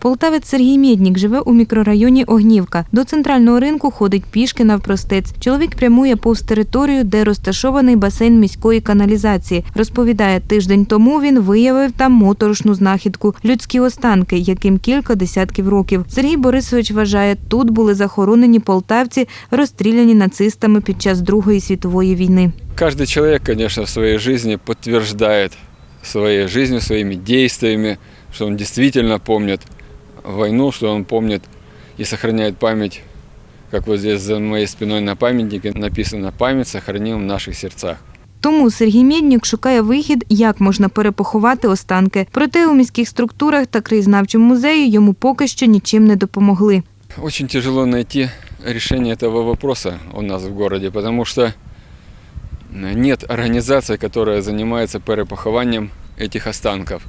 Полтавець Сергій Мєднік живе у мікрорайоні Огнівка. До центрального ринку ходить пішки навпростець. Чоловік прямує повз територію, де розташований басейн міської каналізації. Розповідає, тиждень тому він виявив там моторошну знахідку людські останки, яким кілька десятків років. Сергій Борисович вважає, тут були захоронені полтавці, розстріляні нацистами під час Другої світової війни. Каждый человек, конечно, в своей жизни подтверждает своей жизнью, своими действиями, что он действительно помнит войну, что он помнит и сохраняет память, как вот здесь за моей спиной на памятнике написано «Память сохраним в наших сердцах». Тому Сергій Мєднік шукає вихід, як можна перепоховати останки. Проте у міських структурах та краєзнавчому музеї йому поки що нічим не допомогли. Очень тяжело найти решение этого вопроса у нас в городе, потому что нет организации, которая занимается перепохованием этих останков.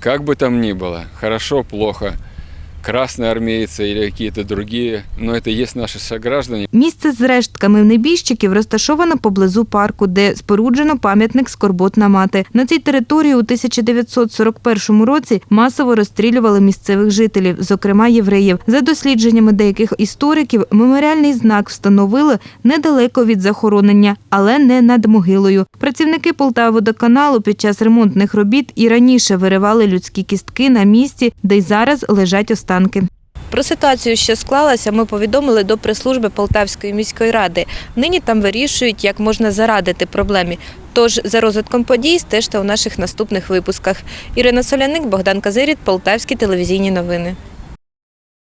Как бы там ни было, хорошо, плохо, красные армейцы или какие-то другие, но это и есть наши сограждане. Місце з рештками небіжчиків розташовано поблизу парку, де споруджено пам'ятник Скорботна мати. На цій території у 1941 році масово розстрілювали місцевих жителів, зокрема євреїв. За дослідженнями деяких істориків, меморіальний знак встановили недалеко від захоронення, але не над могилою. Працівники Полтаводоканалу під час ремонтних робіт і раніше виривали людські кістки на місці, де й зараз лежать останки. Про ситуацію, що склалася, ми повідомили до прес-служби Полтавської міської ради. Нині там вирішують, як можна зарадити проблемі. Тож за розвитком подій стежте у наших наступних випусках. Ірина Соляник, Богдан Казиріт, Полтавські телевізійні новини.